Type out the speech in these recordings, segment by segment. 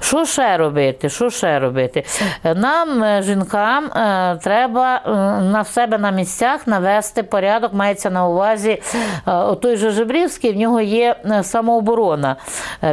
Що ще робити? Що ще робити? Нам, е, жінкам, е, треба е, на себе на місцях навести порядок, мається на увазі той же Жебрівський, в нього є самооборона,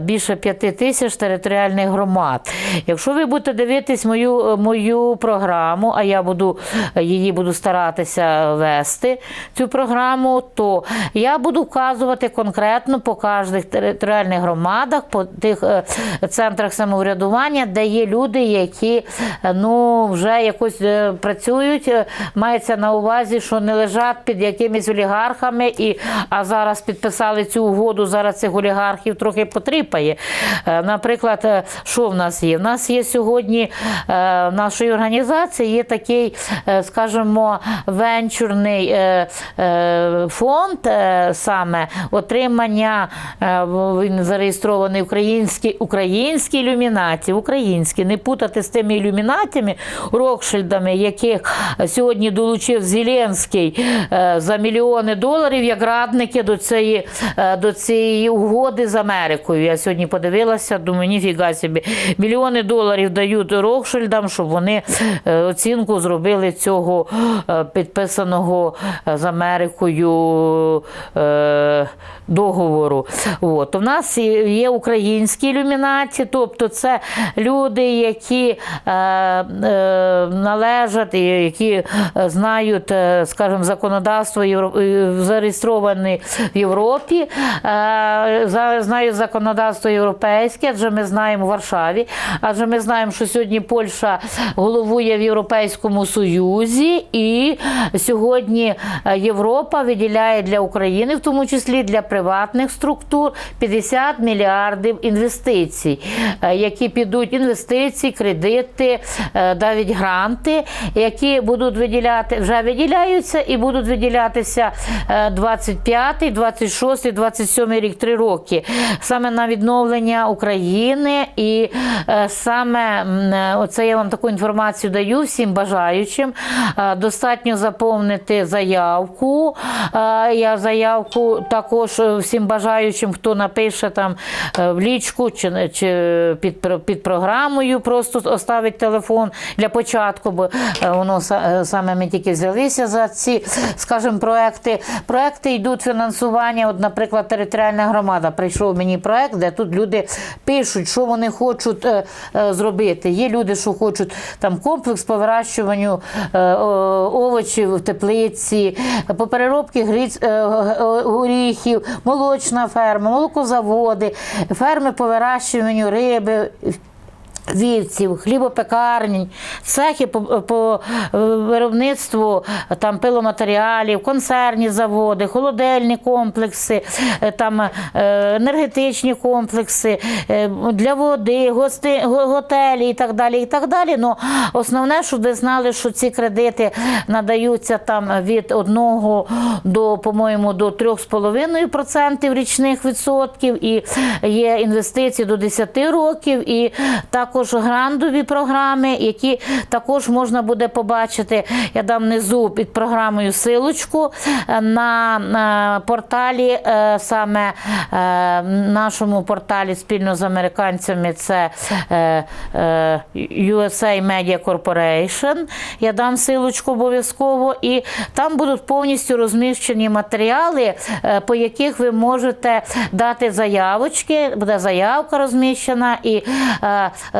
більше п'яти тисяч територіальних громад. Якщо ви будете дивитись мою, е, мою програму, а я буду е, її буду старатися вести, цю програму, то я буду вказувати конкретно по кожних територіальних громадах, по тих е, центрах самоврядування, де є люди, які е, ну, вже якось е, працюють, е, мається на увазі, що не лежать під якимись олігархами, і, а зараз підписали цю угоду, зараз цих олігархів трохи потріпає. Е, Наприклад, е, що в нас є? В нас є сьогодні е, в нашої організації є такий, скажімо, венчурний фонд саме отримання, він зареєстрований український, українські ілюмінаті, українські, не путати з тими ілюмінатями, Рокшильдами, яких сьогодні долучив Зеленський за мільйони доларів, як радники до цієї, до цієї угоди з Америкою. Я сьогодні подивилася, думаю, ніфіга собі. Мільйони доларів дають Рокшильдам, щоб вони е, оцінку зробили цього е, підписаного е, з Америкою договору. От. У нас є українські ілюмінаті, тобто це люди, які належать, які знають, скажімо, законодавство е, зареєстровані в Європі, знають законодавство європейське, адже ми знаємо в Варшаві, адже ми знаємо, що сьогодні Польща головує в Європейському Союзі, і сьогодні е, Європа виділяє для України, в тому числі для приватних структур, 50 мільярдів інвестицій, е, які підуть інвестиції, кредити, е, навіть гранти, які будуть виділяти, вже виділяються і будуть виділятися е, 25, 26, 27 рік, три роки. Саме на відновлення України і е, саме е, оце я вам таку інформацію даю всім бажаючим. Е, Достатньо заповнити заявку. Я заявку також всім бажаючим, хто напише там в лічку чи, чи під, під програмою, просто оставить телефон для початку, бо воно саме ми тільки взялися за ці, скажімо, проекти. Проекти йдуть фінансування. От, наприклад, територіальна громада прийшов мені проект, де тут люди пишуть, що вони хочуть е, е, зробити. Є люди, що хочуть там комплекс по вирощуванню е, овочів в теплиці, по переробці гриць, е, е, горіхів, молочна ферма, молокозаводи, ферми по вирощуванню риби. Вівців, хлібопекарні, цехи по, по е, виробництву е, там пиломатеріалів, консервні заводи, холодильні комплекси, е, там енергетичні комплекси для води, гости, готелі і так далі. І так далі. Ну, основне, щоб ви знали, що ці кредити надаються там від 1 до, по-моєму, до 3,5% річних відсотків, і є інвестиції до 10 років, і також грантові програми, які також можна буде побачити. Я дам внизу під програмою силочку е, на, порталі, е, саме е, нашому порталі спільно з американцями. Це USA Media Corporation. Я дам силочку обов'язково, і там будуть повністю розміщені матеріали, по яких ви можете дати заявочки. Буде заявка розміщена і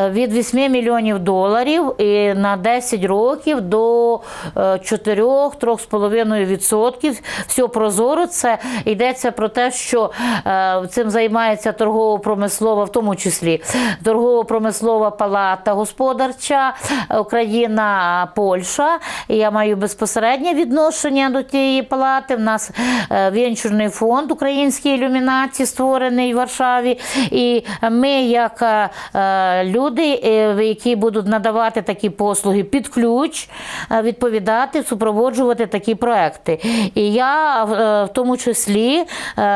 від 8 мільйонів доларів і на 10 років до 4-3,5 відсотків. Все прозоро. Це йдеться про те, що е, цим займається торгово-промислова, в тому числі торгово-промислова палата господарча е, Україна, Польща. Я маю безпосереднє відношення до тієї палати. В нас е, венчурний фонд український ілюмінації створений в Варшаві. І ми, як е, е, люди, люди, е, які будуть надавати такі послуги під ключ, е, відповідати, супроводжувати такі проекти. І я е, в тому числі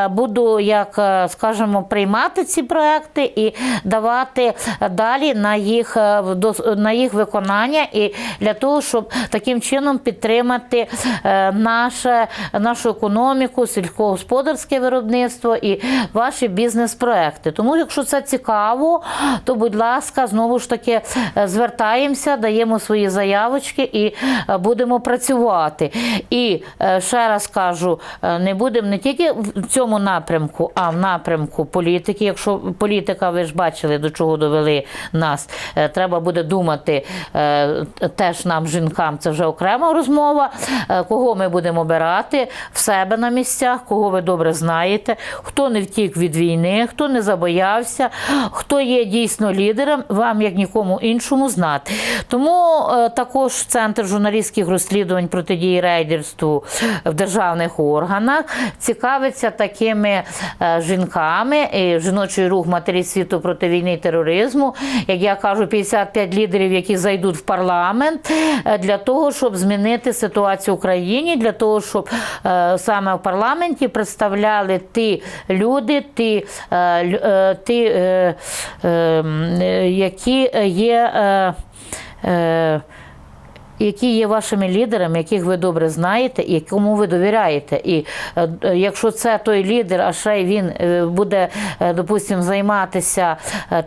буду, як скажемо, приймати ці проекти і давати далі на їх, на їх виконання, і для того, щоб таким чином підтримати наше, нашу економіку, сільськогосподарське виробництво і ваші бізнес-проекти. Тому, якщо це цікаво, то будь ласка, знову ж таки е, звертаємося, даємо свої заявочки і е, будемо працювати. І е, ще раз кажу, не будемо не тільки в цьому напрямку, а в напрямку політики. Якщо політика, ви ж бачили, до чого довели нас, треба буде думати теж нам, жінкам, це вже окрема розмова. Кого ми будемо обирати в себе на місцях, кого ви добре знаєте, хто не втік від війни, хто не забоявся, хто є дійсно лідером, вам як нікому іншому знати. Тому е, також центр журналістських розслідувань протидії рейдерству в державних органах цікавиться такими е, жінками і жіночий рух матері світу проти війни і тероризму. Як я кажу, 55 лідерів, які зайдуть в парламент е, для того, щоб змінити ситуацію в Україні, для того, щоб саме в парламенті представляли ті люди, ті, ті е, е, м, е, які є. Е, е, які є вашими лідерами, яких ви добре знаєте, і кому ви довіряєте. І е, е, якщо це той лідер, а ще й він е, буде, допустимо, займатися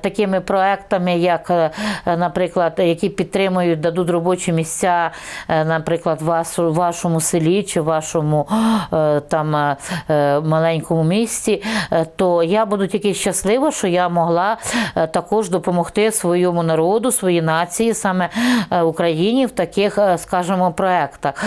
такими проектами, як, наприклад, які підтримують, дадуть робочі місця, наприклад, вас, вашому селі чи вашому там маленькому місті, то я буду тільки щаслива, що я могла також допомогти своєму народу, своїй нації, саме Україні в таких, е, скажімо, проектах.